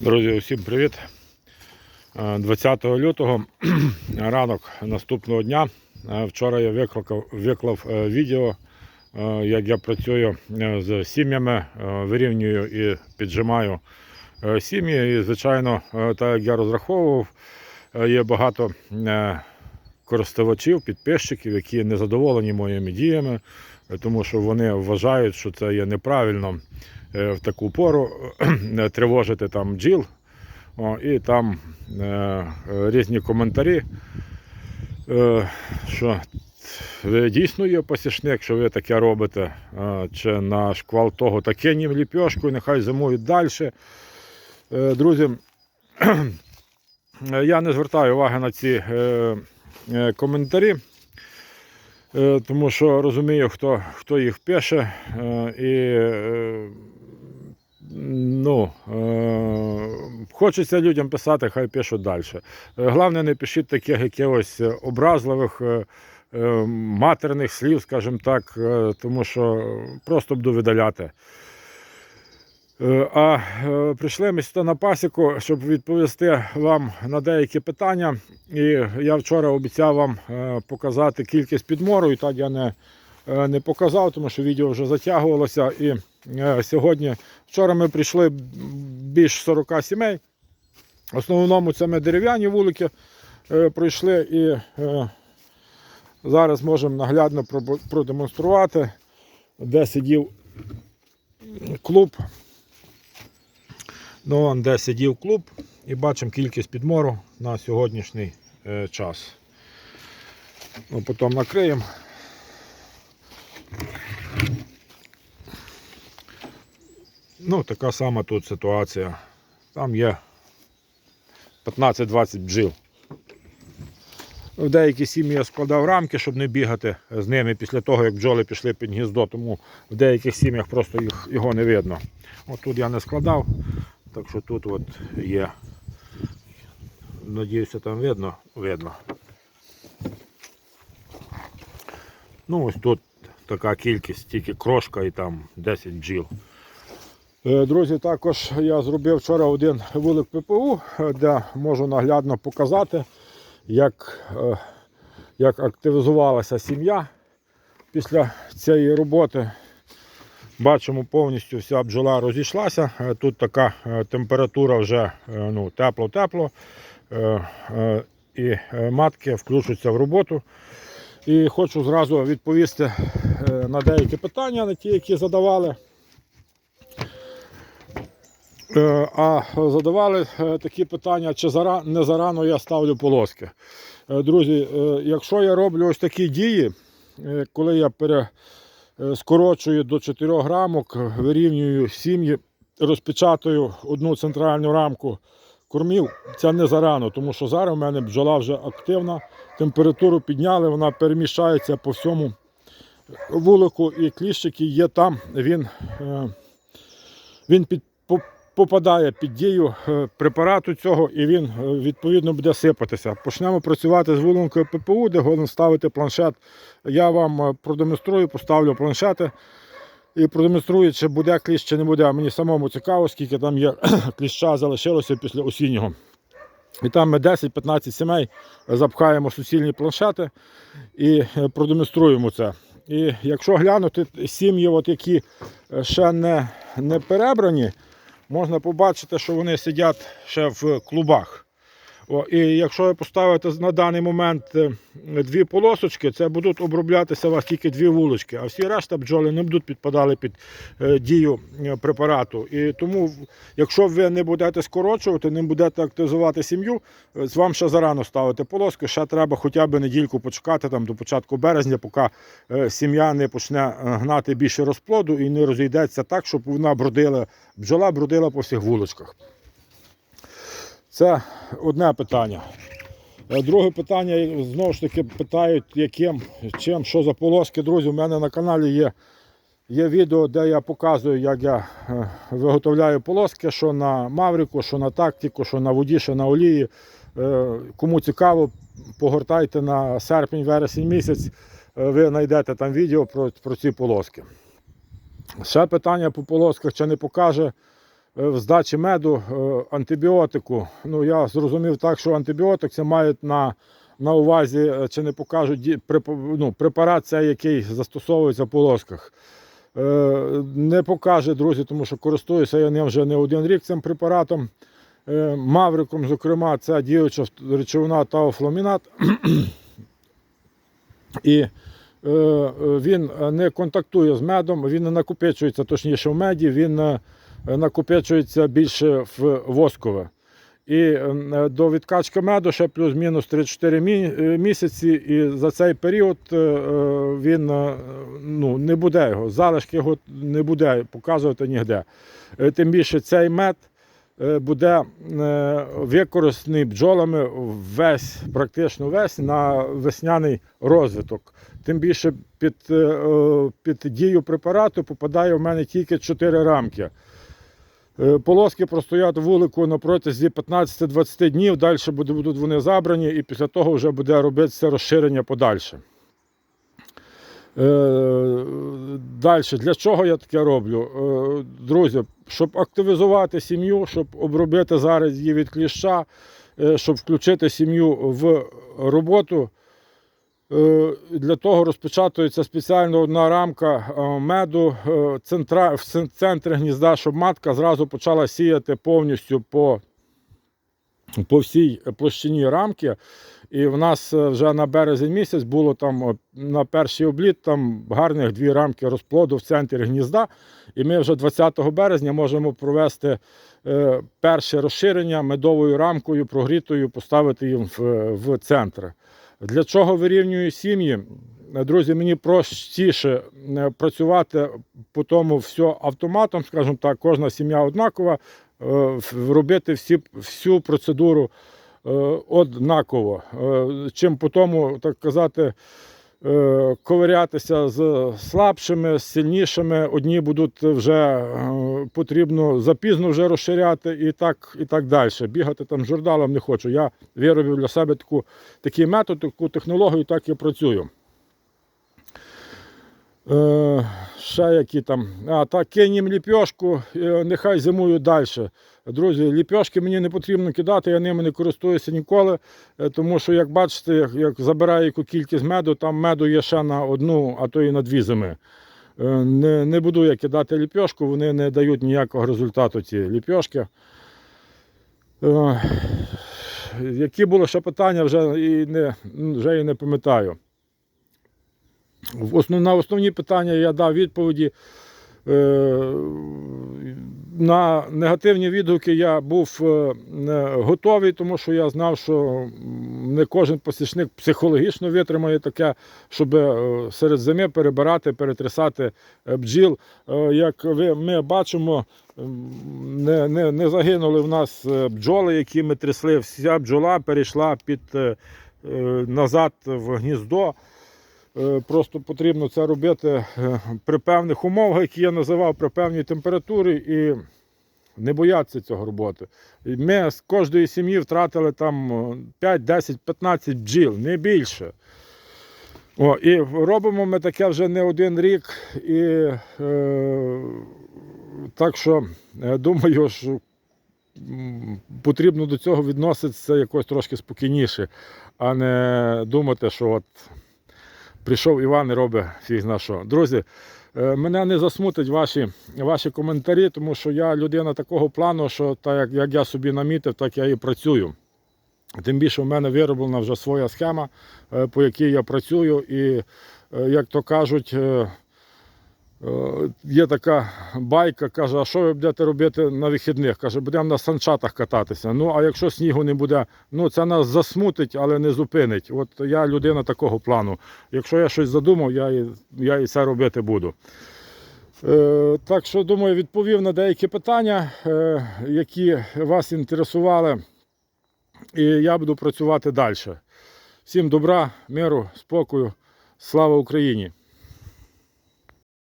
Друзі, усім привіт. Е, 20 лютого, ранок наступного дня. Е, Вчора я виклав, виклав е, відео, е, як я працюю е, з сім'ями, е, вирівнюю і піджимаю е, сім'ї. І, звичайно, е, так як я розраховував, е, є багато е, користувачів, підписчиків, які не задоволені моїми діями, е, тому що вони вважають, що це є неправильно е, в таку пору е, тривожити там бджіл. О, і там е, е, різні коментарі, е, що ви дійсно є посішник, що ви таке робите, е, чи на шквал того та кинів ліпьошку, нехай зимують далі. Е, друзі, я не звертаю уваги на ці е, коментарі. Е, Тому що розумію, хто, хто їх пише, е, і е, ну, хочеться людям писати, хай пишуть далі. Головне, не пишіть таких якихось образливих матерних слів, скажімо так, тому що просто буду видаляти. Е, А е, прийшли ми сюди на пасіку, щоб відповісти вам на деякі питання. І я вчора обіцяв вам е, показати кількість підмору, і так я не, не показав, тому що відео вже затягувалося. І сьогодні, вчора ми прийшли більш 40 сімей. В основному це ми дерев'яні вулики пройшли і зараз можемо наглядно продемонструвати, де сидів клуб. Ну, он де сидів клуб і бачимо кількість підмору на сьогоднішній е, час. Ну, потім накриємо. Ну, така сама тут ситуація. Там є 15-20 бджіл. В деякі сім'ї я складав рамки, щоб не бігати з ними після того, як бджоли пішли під гніздо, тому в деяких сім'ях просто їх, його не видно. От тут я не складав, так що тут от є. Надіюся, там видно. видно. Ну, ось тут така кількість, тільки крошка і там 10 бджіл. Е, Друзі, також я зробив вчора один вулик ППУ, е, де можу наглядно показати, як, е, як активізувалася сім'я після цієї роботи. Бачимо, повністю вся бджола розійшлася. Е, Тут така е, температура вже е, ну, тепло-тепло. І матки включаться в роботу. І хочу зразу відповісти на деякі питання, на ті, які задавали. А задавали такі питання, чи не зарано я ставлю полоски. Друзі, якщо я роблю ось такі дії, коли я пере, скорочую до 4 рамок, вирівнюю сім'ї, розпечатую одну центральну рамку кормів, це не зарано, тому що зараз у мене бджола вже активна, температуру підняли, вона переміщається по всьому вулику і кліщики є там, він, е, він під, попадає під дію е, препарату цього і він е, відповідно буде сипатися. Почнемо працювати з вулинкою ППУ, де головне ставити планшет. Я вам е, продемонструю, поставлю планшети і продемонструю, чи буде кліщ, чи не буде. Мені самому цікаво, скільки там є кліща залишилося після осіннього. І там ми 10-15 сімей запхаємо суцільні планшети і продемонструємо це. І якщо глянути сім'ї, от які ще не, не перебрані, можна побачити, що вони сидять ще в клубах. О, і якщо ви поставите на даний момент е, дві полосочки, це будуть оброблятися у вас тільки дві вулочки, а всі решта бджоли не будуть підпадали під е, дію е, препарату. І тому, якщо ви не будете скорочувати, не будете активізувати сім'ю, з вам ще зарано ставити полоски, ще треба хоча б недільку почекати там, до початку березня, поки сім'я не почне гнати більше розплоду і не розійдеться так, щоб вона бродила, бджола бродила по всіх вулочках. Це одне питання. Е, Друге питання, знову ж таки, питають, яким, чим, що за полоски. Друзі, у мене на каналі є, є відео, де я показую, як я е, виготовляю полоски, що на Маврику, що на тактику, що на воді, що на олії. Е, Кому цікаво, погортайте на серпень-вересень місяць, ви знайдете там відео про, про ці полоски. Ще питання по полосках, чи не покаже в здачі меду е, антибіотику. Ну, я зрозумів так, що антибіотик це мають на, на увазі, е, чи не покажуть ну, препарат, цей, який застосовується в полосках. Е, Не покаже, друзі, тому що користуюся я ним вже не один рік цим препаратом. Е, Мавриком, зокрема, це діюча речовина таофламінат. І е, е, він не контактує з медом, він не накопичується точніше в меді, він е, накопичується більше в воскове. І е, до відкачки меду ще плюс-мінус 3-4 е, місяці, і за цей період е, е, він е, ну, не буде його, залишки його не буде показувати ніде. Е, Тим більше цей мед е, буде е, використаний бджолами весь, практично весь на весняний розвиток. Тим більше під, е, е, під дію препарату попадає в мене тільки 4 рамки. Е, Полоски простоять вулику на протязі 15-20 днів, далі будуть вони забрані, і після того вже буде робитися розширення подальше. Далі, для чого я таке роблю? Е, Друзі, щоб активізувати сім'ю, щоб обробити зараз її від кліща, е, щоб включити сім'ю в роботу. Е, Для того розпечатується спеціально одна рамка е, меду е, в цен- центрі гнізда, щоб матка зразу почала сіяти повністю по, по всій площині рамки. І в нас вже на березень місяць було там на перший обліт там гарних дві рамки розплоду в центрі гнізда. І ми вже 20 березня можемо провести перше розширення медовою рамкою, прогрітою, поставити їм в, в центр. Для чого вирівнюю сім'ї? Е, Друзі, мені простіше е, працювати по тому все автоматом, скажімо так, кожна сім'я однакова, е, робити всі, всю процедуру однаково. Чим по тому, так казати, ковирятися з слабшими, з сильнішими. Одні будуть вже е, потрібно запізно вже розширяти і так, і так далі. Бігати там журналом не хочу. Я виробив для себе таку, такий метод, таку технологію, так і працюю. Е, ще які там. А, так, кинь ліпьошку, е, нехай зимують далі. Друзі, ліпьошки мені не потрібно кидати, я ними не користуюся ніколи, е, тому що, як бачите, як, як забираю яку кількість меду, там меду є ще на одну, а то і на дві зими. Е, Не, не буду я кидати ліпьошку, вони не дають ніякого результату ці ліпьошки. Які були ще питання, вже і не, вже і не пам'ятаю. На основні питання я дав відповіді. Е, На негативні відгуки я був е, готовий, тому що я знав, що не кожен посічник психологічно витримає таке, щоб е, серед зими перебирати, перетрясати бджіл. Як ви, ми бачимо, не, не, не загинули в нас бджоли, які ми трясли. Вся бджола перейшла під, назад в гніздо. Е, Просто потрібно це робити е, при певних умовах, які я називав, при певній температурі, і не боятися цього роботи. Ми з кожної сім'ї втратили там е, 5, 10, 15 бджіл, не більше. О, і робимо ми таке вже не один рік. І е, так що е, думаю, що потрібно до цього відноситися якось трошки спокійніше, а не думати, що от прийшов Іван і робить фіг на що. Друзі, е, мене не засмутить ваші, ваші коментарі, тому що я людина такого плану, що так як, як я собі намітив, так я і працюю. Тим більше в мене вироблена вже своя схема, е, по якій я працюю. І, е, як то кажуть, є така байка, каже, а що ви будете робити на вихідних? Каже, будемо на санчатах кататися. Ну, а якщо снігу не буде, ну це нас засмутить, але не зупинить. От я людина такого плану. Якщо я щось задумав, я і, я і це робити буду. Е, так що, думаю, відповів на деякі питання, е, які вас інтересували. І я буду працювати далі. Всім добра, миру, спокою. Слава Україні!